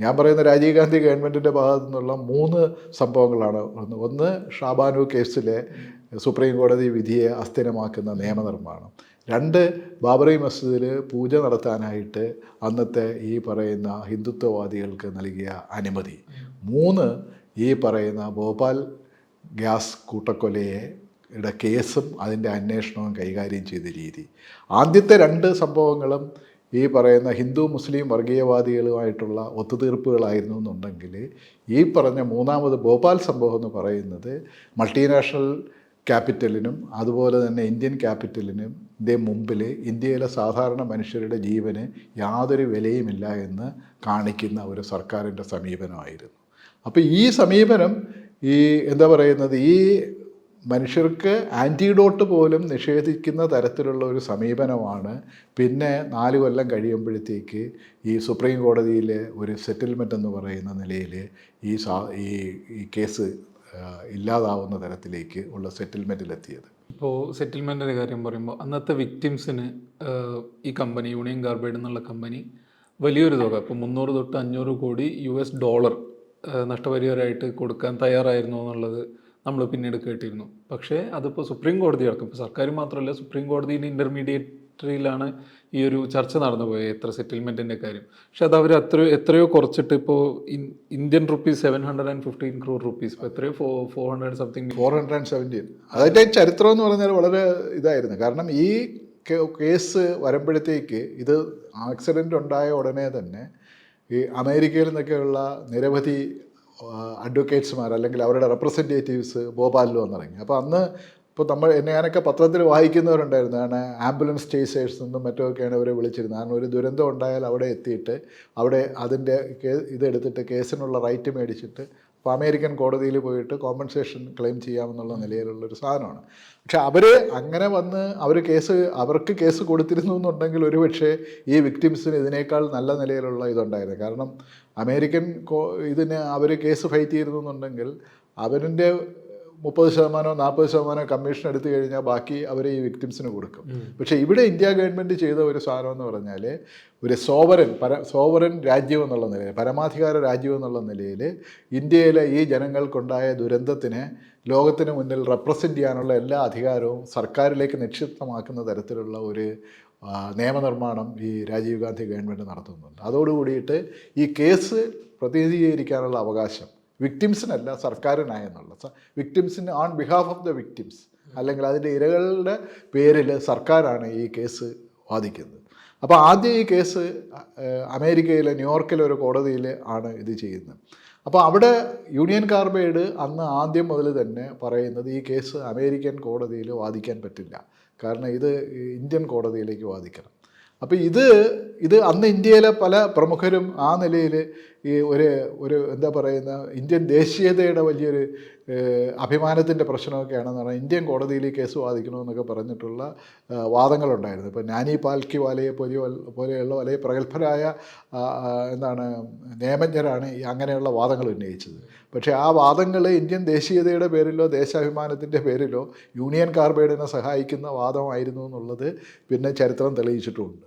ഞാൻ പറയുന്ന രാജീവ് ഗാന്ധി ഗവൺമെന്റിന്റെ ഭാഗത്തു നിന്നുള്ള മൂന്ന് സംഭവങ്ങളാണ് ഒന്ന്. ഒന്ന് ഷാബാനു കേസിലെ സുപ്രീം കോടതി വിധിയെ അസ്ഥിരമാക്കുന്ന നിയമനിർമ്മാണം. രണ്ട് ബാബറി മസ്ജിദിൽ പൂജ നടത്താനായിട്ട് അന്നത്തെ ഈ പറയുന്ന ഹിന്ദുത്വവാദികൾക്ക് നൽകിയ അനുമതി. മൂന്ന് ഈ പറയുന്ന ഭോപ്പാൽ ഗ്യാസ് കൂട്ടക്കൊലയെ കേസും അതിന്റെ അന്വേഷണവും കൈകാര്യം ചെയ്ത രീതി. ആദ്യത്തെ രണ്ട് സംഭവങ്ങളും ഈ പറയുന്ന ഹിന്ദു മുസ്ലിം വർഗീയവാദികളുമായിട്ടുള്ള ഒത്തുതീർപ്പുകളായിരുന്നു എന്നുണ്ടെങ്കിൽ ഈ പറഞ്ഞ മൂന്നാമത് ഭോപ്പാൽ സംഭവം എന്ന് പറയുന്നത് മൾട്ടിനാഷണൽ ക്യാപിറ്റലിനും അതുപോലെ തന്നെ ഇന്ത്യൻ ക്യാപിറ്റലിനും ഇതിന്റെ മുമ്പിൽ ഇന്ത്യയിലെ സാധാരണ മനുഷ്യരുടെ ജീവന് യാതൊരു വിലയുമില്ല എന്ന് കാണിക്കുന്ന ഒരു സർക്കാരിന്റെ സമീപനമായിരുന്നു. അപ്പോൾ ഈ സമീപനം ഈ എന്താ പറയുന്നത് ഈ മനുഷ്യർക്ക് ആന്റിഡോട്ട് പോലും നിഷേധിക്കുന്ന തരത്തിലുള്ള ഒരു സമീപനമാണ്. പിന്നെ നാല് കൊല്ലം കഴിയുമ്പോഴത്തേക്ക് ഈ സുപ്രീം കോടതിയിലെ ഒരു സെറ്റിൽമെന്റ് എന്ന് പറയുന്ന നിലയിൽ ഈ സാ ഈ ഈ കേസ് ഇല്ലാതാവുന്ന തരത്തിലേക്ക് ഉള്ള സെറ്റിൽമെന്റിലെത്തിയത് ഇപ്പോൾ സെറ്റിൽമെന്റിന്റെ കാര്യം പറയുമ്പോൾ അന്നത്തെ വിക്ടിംസിന് ഈ കമ്പനി യൂണിയൻ കാർബൈഡ് എന്നുള്ള കമ്പനി വലിയൊരു തുക ഇപ്പോൾ മുന്നൂറ് തൊട്ട് അഞ്ഞൂറ് കോടി യു എസ് ഡോളർ നഷ്ടപരിഹാരമായിട്ട് കൊടുക്കാൻ തയ്യാറായിരുന്നു എന്നുള്ളത് നമ്മൾ പിന്നീട് കേട്ടിരുന്നു. പക്ഷേ അതിപ്പോൾ സുപ്രീം കോടതി അടക്കം ഇപ്പോൾ സർക്കാർ മാത്രമല്ല സുപ്രീം കോടതിയിൽ ഇന്റർമീഡിയറ്ററിയിലാണ് ഈ ഒരു ചർച്ച നടന്നു പോയത് എത്ര സെറ്റിൽമെന്റിന്റെ കാര്യം. പക്ഷേ അത് അവർ അത്രയോ എത്രയോ കുറച്ചിട്ട് ഇപ്പോൾ Indian rupees seven hundred and fifteen crore rupees ഇപ്പോൾ എത്രയോ four four hundred something four hundred and seventeen അതിന്റെ ചരിത്രം എന്ന് പറഞ്ഞാൽ വളരെ ഇതായിരുന്നു. കാരണം ഈ കേസ് വരുമ്പോഴത്തേക്ക് ഇത് ആക്സിഡന്റ് ഉണ്ടായ ഉടനെ തന്നെ ഈ അമേരിക്കയിൽ നിന്നൊക്കെയുള്ള നിരവധി അഡ്വക്കേറ്റ്സ്മാർ അല്ലെങ്കിൽ അവരുടെ റെപ്രസെന്റേറ്റീവ്സ് ഭോപ്പാലിൽ വന്നിറങ്ങി. അപ്പോൾ അന്ന് ഇപ്പോൾ നമ്മൾ എന്നെ ഞാനൊക്കെ പത്രത്തിൽ വായിക്കുന്നവരുണ്ടായിരുന്നു. കാരണം ആംബുലൻസ് ചേസേഴ്സ് നിന്നും മറ്റുമൊക്കെയാണ് ഇവരെ വിളിച്ചിരുന്നത്. കാരണം ഒരു ദുരന്തം ഉണ്ടായാൽ അവിടെ എത്തിയിട്ട് അവിടെ അതിന്റെ കേ ഇതെടുത്തിട്ട് കേസിനുള്ള റൈറ്റ് മേടിച്ചിട്ട് അപ്പോൾ അമേരിക്കൻ കോടതിയിൽ പോയിട്ട് കോമ്പൻസേഷൻ ക്ലെയിം ചെയ്യാമെന്നുള്ള നിലയിലുള്ള ഒരു സാധനമാണ്. പക്ഷെ അവർ അങ്ങനെ വന്ന് അവർ കേസ് അവർക്ക് കേസ് കൊടുത്തിരുന്നു എന്നുണ്ടെങ്കിൽ ഒരു പക്ഷേ ഈ വിക്ടിംസിന് ഇതിനേക്കാൾ നല്ല നിലയിലുള്ള ഇതുണ്ടായിരുന്നു. കാരണം അമേരിക്കൻ ഇതിന് അവർ കേസ് ഫൈറ്റ് ചെയ്തിരുന്നു എന്നുണ്ടെങ്കിൽ അവരിന്റെ മുപ്പത് ശതമാനമോ നാൽപ്പത് ശതമാനമോ കമ്മീഷൻ എടുത്തു കഴിഞ്ഞാൽ ബാക്കി അവർ ഈ വിക്ടിംസിന് കൊടുക്കും. പക്ഷേ ഇവിടെ ഇന്ത്യ ഗവൺമെന്റ് ചെയ്ത ഒരു സാധനം എന്ന് പറഞ്ഞാൽ ഒരു സോവറൻ പര സോവറൻ രാജ്യം എന്നുള്ള നിലയിൽ പരമാധികാര രാജ്യം എന്നുള്ള നിലയിൽ ഇന്ത്യയിലെ ഈ ജനങ്ങൾക്കുണ്ടായ ദുരന്തത്തിനെ ലോകത്തിന് മുന്നിൽ റെപ്രസെന്റ് ചെയ്യാനുള്ള എല്ലാ അധികാരവും സർക്കാരിലേക്ക് നിക്ഷിപ്തമാക്കുന്ന തരത്തിലുള്ള ഒരു നിയമനിർമ്മാണം ഈ രാജീവ് ഗാന്ധി ഗവൺമെന്റ് നടത്തുന്നുണ്ട്. അതോടുകൂടിയിട്ട് ഈ കേസ് പ്രതിനിധീകരിക്കാനുള്ള അവകാശം വിക്ടിംസിനല്ല സർക്കാരിനായെന്നുള്ള വിക്ടിംസിന് on behalf of the victims അല്ലെങ്കിൽ അതിന്റെ ഇരകളുടെ പേരിൽ സർക്കാരാണ് ഈ കേസ് വാദിക്കുന്നത്. അപ്പോൾ ആദ്യം ഈ കേസ് അമേരിക്കയിലെ ന്യൂയോർക്കിലെ ഒരു കോടതിയിൽ ആണ് ഇത് ചെയ്യുന്നത്. അപ്പോൾ അവിടെ യൂണിയൻ കാർബൈഡ് അന്ന് ആദ്യം മുതൽ തന്നെ പറയുന്നത് ഈ കേസ് അമേരിക്കൻ കോടതിയിൽ വാദിക്കാൻ പറ്റില്ല. കാരണം ഇത് ഇന്ത്യൻ കോടതിയിലേക്ക് വാദിക്കണം. അപ്പോൾ ഇത് ഇത് അന്ന് ഇന്ത്യയിലെ പല പ്രമുഖരും ആ നിലയിൽ ഈ ഒരു ഒരു എന്താ പറയുന്ന ഇന്ത്യൻ ദേശീയതയുടെ വലിയൊരു അഭിമാനത്തിന്റെ പ്രശ്നമൊക്കെയാണെന്ന് പറഞ്ഞാൽ ഇന്ത്യൻ കോടതിയിൽ കേസ് വാദിക്കണമെന്നൊക്കെ പറഞ്ഞിട്ടുള്ള വാദങ്ങളുണ്ടായിരുന്നു. ഇപ്പോൾ നാനി പാൽക്കി വാലയെ പോലെ പോലെയുള്ള വലിയ പ്രഗത്ഭരായ എന്താണ് നിയമജ്ഞരാണ് അങ്ങനെയുള്ള വാദങ്ങൾ ഉന്നയിച്ചത്. പക്ഷേ ആ വാദങ്ങൾ ഇന്ത്യൻ ദേശീയതയുടെ പേരിലോ ദേശാഭിമാനത്തിന്റെ പേരിലോ യൂണിയൻ കാർബൈഡിനെ സഹായിക്കുന്ന വാദമായിരുന്നു എന്നുള്ളത് പിന്നെ ചരിത്രം തെളിയിച്ചിട്ടുമുണ്ട്.